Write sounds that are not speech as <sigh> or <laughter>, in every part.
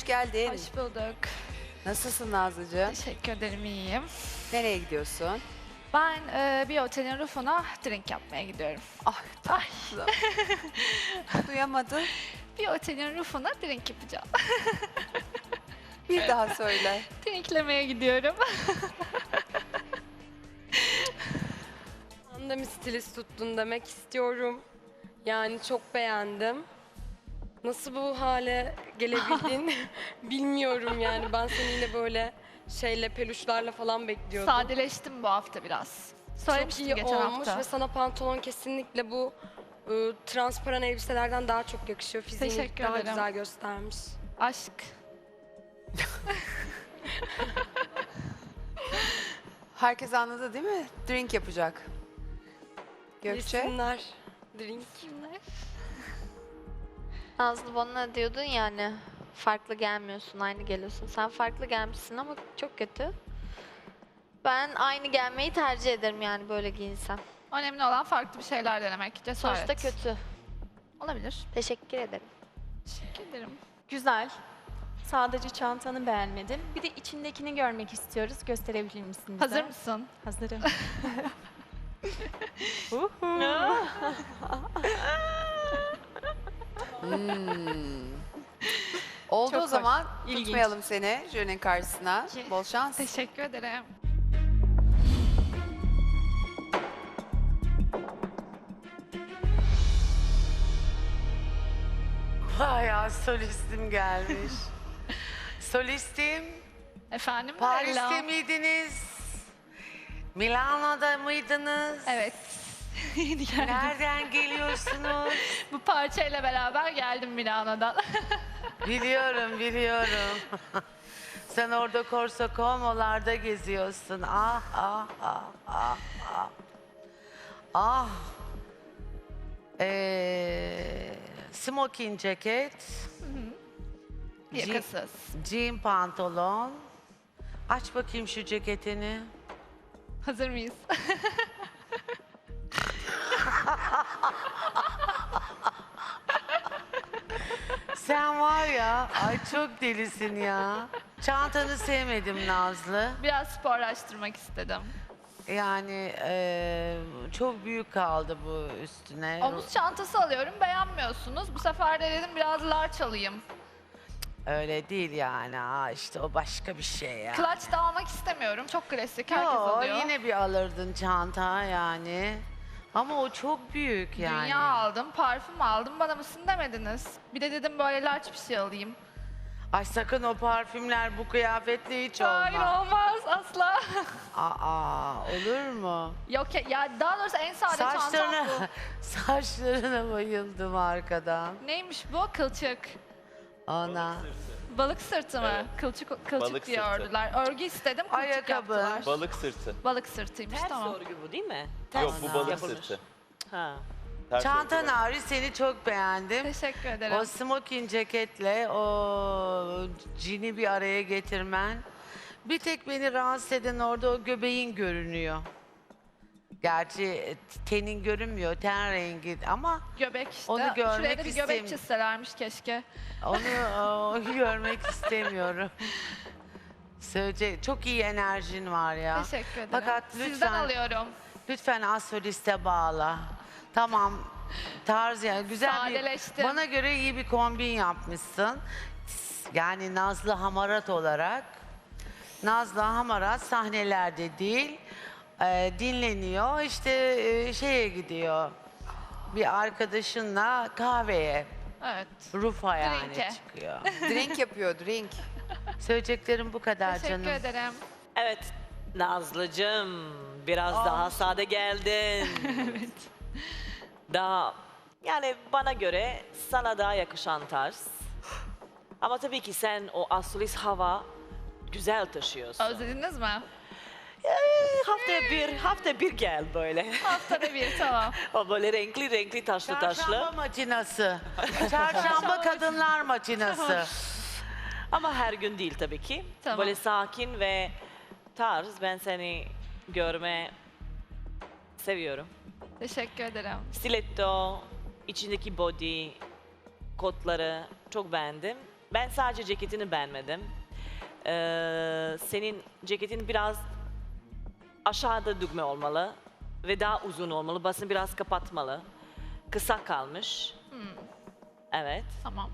hoş geldin. Hoş bulduk. Nasılsın Nazlıcığım? Teşekkür ederim, iyiyim. Nereye gidiyorsun? Ben e, bir otelin rufuna drink yapmaya gidiyorum. Ah tatlım. <laughs> Duyamadım. Bir otelin rufuna drink yapacağım. <laughs> Bir daha söyle. Drinklemeye gidiyorum. Ben de mi stilist tuttun demek istiyorum. Yani çok beğendim. Nasıl bu hale gelebildin <laughs> bilmiyorum yani. Ben seni yine böyle şeyle peluşlarla falan bekliyordum. Sadeleştim bu hafta biraz. çok iyi geçen olmuş hafta. ve sana pantolon kesinlikle bu ı, transparan elbiselerden daha çok yakışıyor. Fiziğini Teşekkür daha ederim. güzel göstermiş. Aşk. <laughs> Herkes anladı değil mi? Drink yapacak. Gökçe? Yesinler. Drink. Nazlı bana diyordun yani farklı gelmiyorsun, aynı geliyorsun. Sen farklı gelmişsin ama çok kötü. Ben aynı gelmeyi tercih ederim yani böyle giyinsem. Önemli olan farklı bir şeyler denemek. Cesaret. Sonuçta kötü. Olabilir. Teşekkür ederim. Teşekkür ederim. Güzel. Sadece çantanı beğenmedim. Bir de içindekini görmek istiyoruz. Gösterebilir misin bize? Hazır mısın? Hazırım. <laughs> <laughs> <laughs> Hmm. Oldu Çok o hoş, zaman. ilginç. Tutmayalım seni jürinin karşısına. Peki. Bol şans. Teşekkür ederim. Bayağı solistim gelmiş. <laughs> solistim, Efendim? Paris'te Bella? miydiniz? Milano'da mıydınız? Evet. <laughs> Yeni geldim. Nereden geliyorsunuz? Bu parçayla beraber geldim Milano'dan. <laughs> biliyorum, biliyorum. Sen orada Corso Como'larda geziyorsun. Ah, ah, ah, ah, ah. Ah. Ee, smoking ceket. Yakasız. Jean pantolon. Aç bakayım şu ceketini. Hazır mıyız? <laughs> Sen var ya, ay çok delisin ya. Çantanı sevmedim Nazlı. Biraz sporlaştırmak istedim. Yani eee, çok büyük kaldı bu üstüne. Omuz çantası alıyorum beğenmiyorsunuz. Bu sefer de dedim biraz large alayım. Öyle değil yani. Aa, işte o başka bir şey ya. Clutch da almak istemiyorum. Çok klasik. Herkes Yo, alıyor. yine bir alırdın çanta yani. Ama o çok büyük yani. Dünya aldım, parfüm aldım. Bana mısın demediniz. Bir de dedim böyle large bir şey alayım. Ay sakın o parfümler bu kıyafetle hiç Hayır olmaz. olmaz asla. Aa, olur mu? Yok ya, ya daha doğrusu en sade çantam Saçlarına, bu. <laughs> saçlarına bayıldım arkadan. Neymiş bu? Kılçık. Ona. Balık sırtı mı? Kılçık, kılçık Balık diye sırtı. ördüler. Örgü istedim, kılçık Ayakkabı. yaptılar. Balık sırtı. Balık sırtıymış Ters tamam. örgü bu değil mi? Yok bu balık Yapılır. sırtı. Ha. Ters Çantan hariç seni çok beğendim. Teşekkür ederim. O smoking ceketle o cini bir araya getirmen. Bir tek beni rahatsız eden orada o göbeğin görünüyor. Gerçi tenin görünmüyor, ten rengi ama Göbek işte. Onu görmek Şuraya da bir göbek istemiyorum. çizselermiş keşke. onu, onu <laughs> görmek istemiyorum. Söyleyecek, çok iyi enerjin var ya. Teşekkür ederim. Fakat Sizden lütfen alıyorum. Lütfen asoliste bağla. Tamam. Tarz yani güzel Sadeleştim. bir bana göre iyi bir kombin yapmışsın. Yani Nazlı Hamarat olarak Nazlı Hamarat sahnelerde değil e, dinleniyor işte e, şeye gidiyor bir arkadaşınla kahveye Evet. Rufa yani Drink'e. çıkıyor. Drink yapıyor drink. Söyleyeceklerim bu kadar Teşekkür canım. ederim. Evet Nazlıcığım biraz daha sade geldin. <laughs> Daha yani bana göre sana daha yakışan tarz. Ama tabii ki sen o astrolist hava güzel taşıyorsun. Özlediniz mi? Ee, haftaya bir, hafta bir gel böyle. Haftada bir <laughs> tamam. o böyle renkli renkli taşlı Çarşamba taşlı. makinası. <laughs> Çarşamba kadınlar makinası. Ama her gün değil tabii ki. Tamam. Böyle sakin ve tarz ben seni görme seviyorum. Teşekkür ederim. Stiletto, içindeki body, kotları çok beğendim. Ben sadece ceketini beğenmedim. Ee, senin ceketin biraz aşağıda düğme olmalı ve daha uzun olmalı. Basını biraz kapatmalı. Kısa kalmış. Evet. Tamam.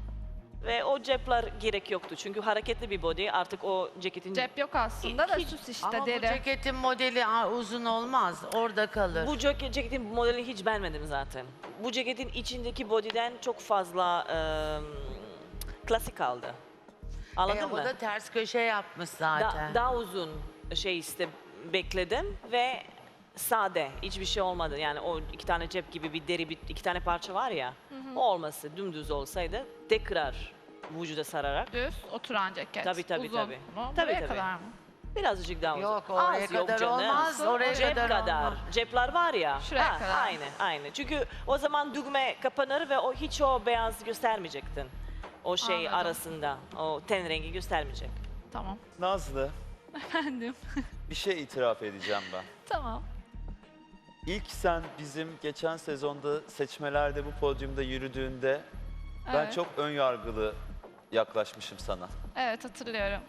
Ve o cepler gerek yoktu. Çünkü hareketli bir body. Artık o ceketin Cep yok aslında da Hiç- süs işte Ama bu deri. ceketin modeli uzun olmaz. Orada kalır. Bu ceket- ceketin modelini hiç beğenmedim zaten. Bu ceketin içindeki body'den çok fazla eee, klasik kaldı. Anladın E, mı? o da ters köşe yapmış Da- zaten. daha uzun şey işte bekledim ve sade. Hiçbir şey olmadı. Yani o iki tane cep gibi bir deri, bir, iki tane parça var ya. O olması dümdüz olsaydı tekrar vücuda sararak Düz oturan ceket. Tabii, tabii, Uzun tabii. mu? Tabii, Buraya tabii. kadar mı? birazcık daha uzun. Yok oraya Az yok kadar canım. olmaz. Oraya Cep kadar, kadar. olmaz. Cepler var ya. Şuraya kadar. Aynı, aynı. Çünkü o zaman düğme kapanır ve o hiç o beyaz göstermeyecektin. O şey Anladım. arasında, o ten rengi göstermeyecek. Tamam. Nazlı, <laughs> Efendim. bir şey itiraf edeceğim ben. tamam. İlk sen bizim geçen sezonda seçmelerde bu podyumda yürüdüğünde ben Evet. çok ön yargılı yaklaşmışım sana. Evet hatırlıyorum.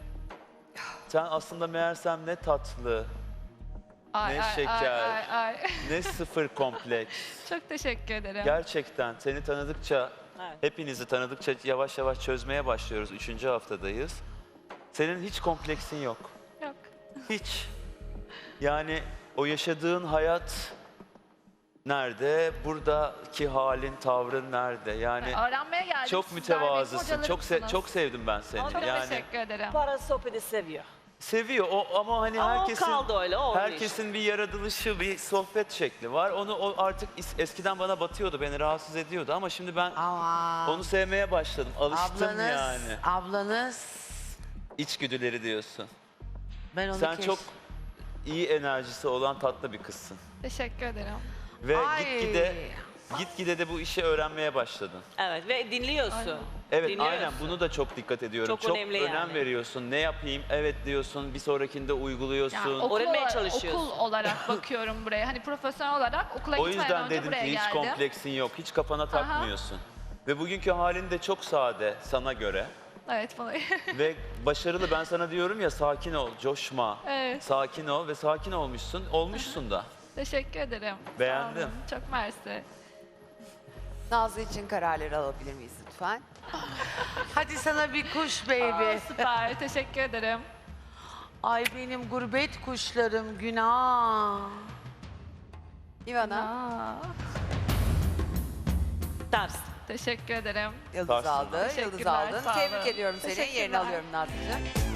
Sen aslında meğersem ne tatlı, Ay, Ne ay, şeker. Ay, ay, ay. ne sıfır kompleks. <laughs> Çok teşekkür ederim. Gerçekten seni tanıdıkça, Evet. hepinizi tanıdıkça yavaş yavaş çözmeye başlıyoruz. Üçüncü haftadayız. Senin hiç kompleksin yok. Yok. Hiç. Yani o yaşadığın hayat nerede? Buradaki halin, tavrın nerede? Yani Öğrenmeye geldim. çok mütevazısın. Çok se- çok sevdim ben seni. Çok yani teşekkür ederim. Para sohbeti seviyor. seviyor o ama hani Ama o herkesin kaldı öyle, oldu herkesin bir yaratılışı, bir sohbet şekli var. Onu o artık is- eskiden bana batıyordu, beni rahatsız ediyordu ama şimdi ben Ama onu sevmeye başladım. Alıştım ablanız, yani. ablanız İçgüdüleri diyorsun. ben onu Sen keş- çok iyi enerjisi olan tatlı bir kızsın. Teşekkür ederim. Ve Ay. gitgide gitgide de bu işi öğrenmeye başladın. Evet ve dinliyorsun. Evet Dinliyorsun. aynen bunu da çok dikkat ediyorum. Çok önemli önem yani. veriyorsun. Ne yapayım? Evet diyorsun. Bir sonrakinde uyguluyorsun. Yani okul, Öğrenmeye olarak, çalışıyorsun. okul olarak <laughs> bakıyorum buraya. Hani profesyonel olarak okula o gitmeden yüzden önce dedim buraya ki hiç geldim. kompleksin yok. Hiç kafana takmıyorsun. Ve bugünkü halin de çok sade sana göre. Evet bana. <laughs> ve başarılı ben sana diyorum ya sakin ol, coşma. Evet. Sakin ol ve sakin olmuşsun. Olmuşsun da. Teşekkür ederim. Sağ Beğendim. olun. Çok mersi. Nazlı için kararları alabilir miyiz lütfen? <laughs> Hadi sana bir kuş baby. Aa, süper. Teşekkür ederim. Ay benim gurbet kuşlarım günah. Ivana, Aa, Ters. teşekkür ederim. Yıldız Tarsın. aldı. Yıldız Teşekkürler, aldın. sağ olun. Tebrik ediyorum seni. Teşekkürler. alıyorum Nazlı'cığım.